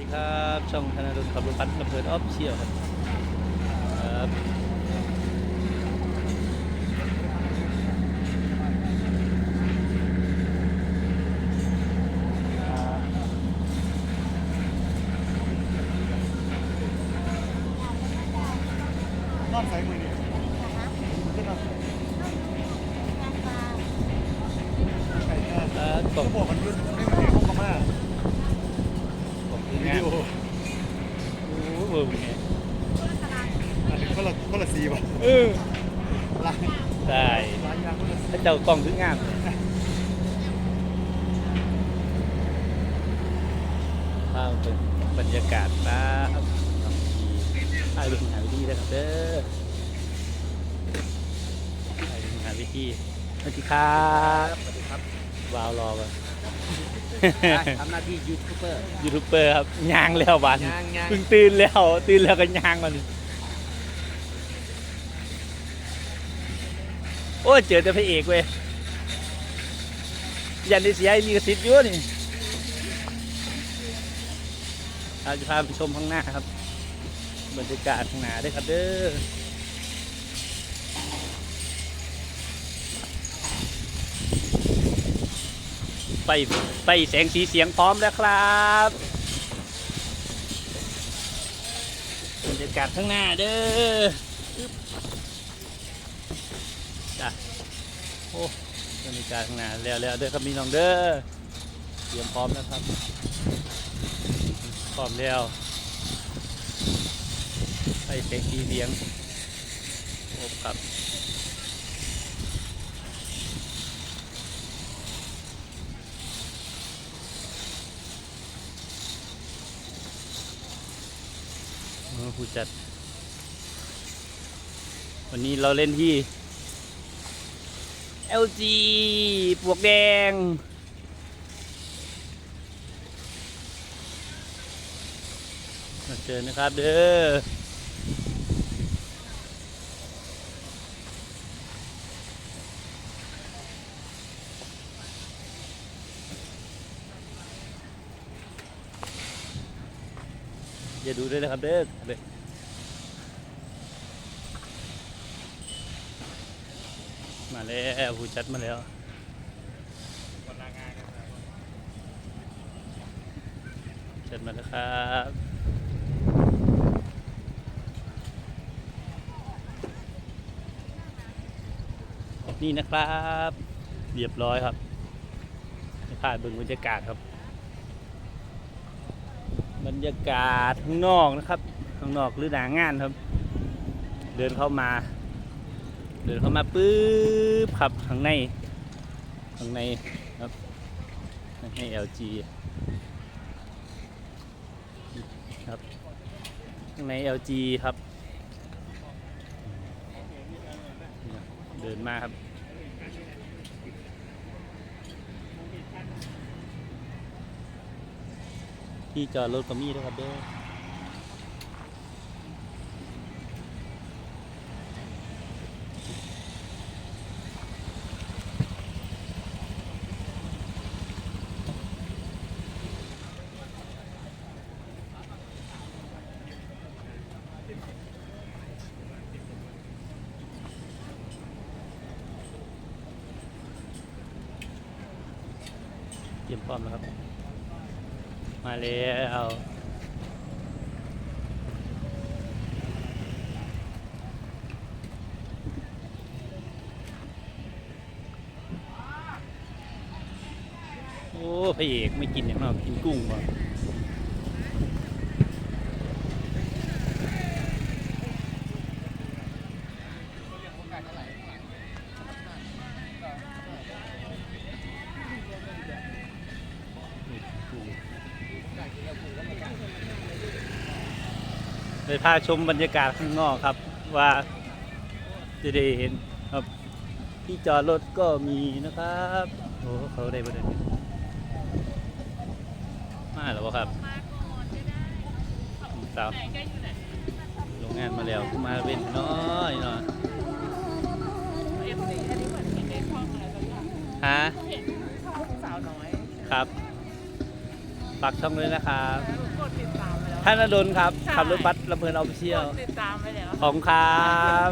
ดีครับ ช่องธนาดลขับรถพัดลำเพลินออฟเชียลครับครับนอนใส่มือนี่จะนอนใส่แค่ ครับข ก็ อบ บอกมันยืนไม่มีห้องกระมา ขอบคุณ วิ งาน ดีโอ โอ้โหไงอันนี้ก็ละก็ละสีป่ะเออลายได้ลายยางก็ละสีถ้าเจ้ากล้องถึงงามภาพเป็นบรรยากาศนะครับบางทีถ่ายเป็นหาวิธีนะครับเด้อถ่ายเป็นหาวิธีสวัสดีครับสวัสดีครับวาวรอมา ทำหน้าที่ยูทูบเบอร์ ยูทูบเบอร์ครับย่างแล้ววันย่างย่าง เพิ่งตื่นแล้ว ตื่นแล้วก็ย่างมันโอ้ยเจอแต่พระเอกเว้ยยันได้เสียมีกระสิบอยู่นี่เราจะพาไปชมข้างหน้าครับ บรรยากาศข้างหน้าด้วยครับเด้อ ไปไปแสงสีเสียงพร้อมแล้วครับบรรยากาศข้างหน้าเด้อจ้ะโอ้บรรยากาศข้างหน้าแล้วแล้วเด้อครับมีน้องเด้อเตรียมพร้อมแล้วครับพร้อมแล้วไปแสงสีเสียงโอ้ครับ ผู้จัด วันนี้เราเล่นที่ LG ปวกแดง มาเจอนะครับเด้อ ดูด้วยนะครับเด้อเด้อมาแล้วผู้จัดมาแล้วจัดมาแล้วครับนี่นะครับ เรียบร้อยครับผ่านเบิ่งบรรยากาศครับ รรยากาศข้างนอกนะครับ ข้างนอกหรือหนางานครับ เดินเข้ามา เดินเข้ามาปุ๊บครับข้างในข้างในครับข้างใน LG ครับข้างใน LG ครับ เดินมาครับ ที่จอดรถก็มีด้วยครับเด้อเตรียมพร้อมแล้วครับ มาแล้วโอ้พระเอกไม่กินอย่างนอกกินกุ้งว่ เลยพาชมบรรยากาศข้างนอกครับ ว่าจะได้เห็นครับ ที่จอดรถก็มีนะครับโอ้เขาได้ประเด็นมาแล้วบ่ครับสาวโรงงานมาแล้วมาเป็นน้อยเนาะฮะสาวน้อยครับฝากช่องด้วยนะครับคกดติดตาม ไปแล้วท่านอดลครับใช่ ขับรถบัสลำเพลินออฟฟิเชียกลดติดตามไปแล้ว ของครับ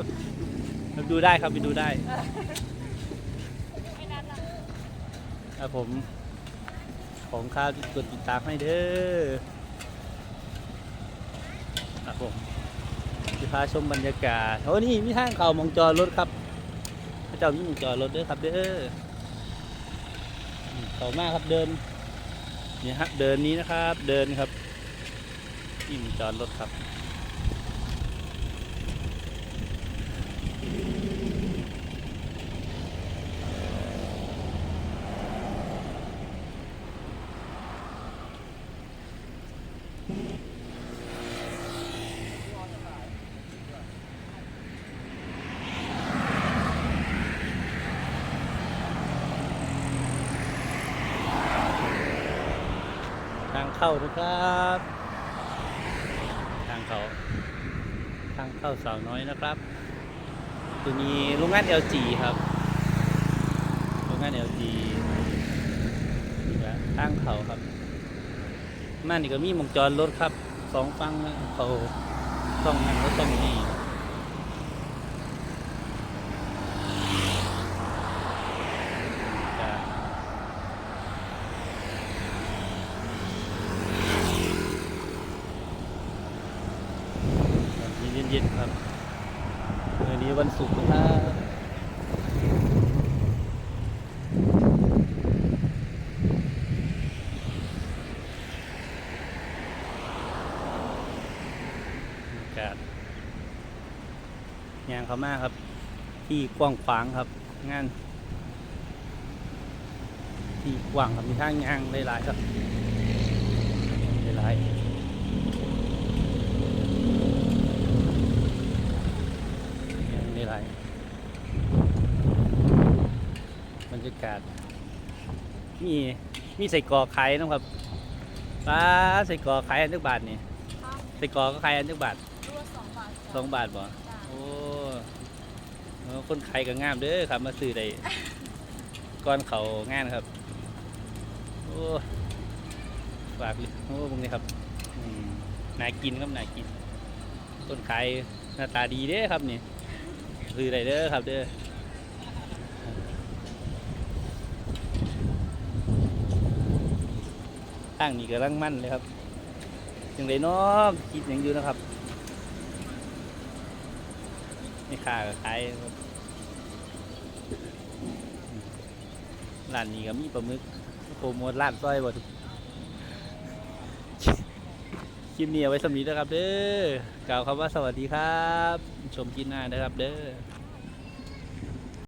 ดูได้ครับไปดูได้ไม่นัดละครับผม ของข้าวที่กดติดตามให้เด้อครับผมจะพาชมบรรยากาศโอ้นี่มีทางเขามองจอรถครับพระเจ้ามีมองจอรถเด้อครับเด้ออืมเขามากครับเดินเนี่ยครับเดินนี้นะครับ เดินครับ ที่มองจอรถครับ ทางเข้านะครับ ทางเขาทาง เข้าสาวน้อยนะครับจะมีโรงงาน LG ครับ โรงงาน LG นี่ละทางเขาครับมานี่ก็มีมงจรรถครับสองฟังเขาต้องนั่งรถต้องนี่จ้ะ วันนี้เย็นๆครับวันนี้วันศุ กร์นะครับอาศยางเขามากครับ ที่กว้างขวางครับ งาน ที่กว้างครับมีทางยางหลายๆครับหลายๆยังไม่ไรบ รรยากาศมีมีใส่กรอกขายนะครับป้าใส่กรอกขายอันทุกบาทนี่ใส่กรอกก็ขายอันทุกบาทรวดสองบาทสองบาทบ่โอ้เออคนขายก็งามเด้อครับ มาซื้อได้ก้อนเขางานครับ โอ้ฝากเลยโอ้พวกนี้ครับอืมน่ากินครับน่ากินคนขายหน้าตาดีเด้อครับนี่ซื้อได้เด้อครับเด้อ ตั้งนี่กำลังมั่นเลยครับยังไดเนาะคิดหยังอยู่นะครับไม่ค่าก็ขายครร้านนี้ก็มีปลาหมึกโปรโมทร้านซอยบ่ทุกคลิปนี้เอาไว้สำนีนะครับเด้อกล่าวคำว่าสวัสดีครับ ชมคลิปหน้านะครับเด้อ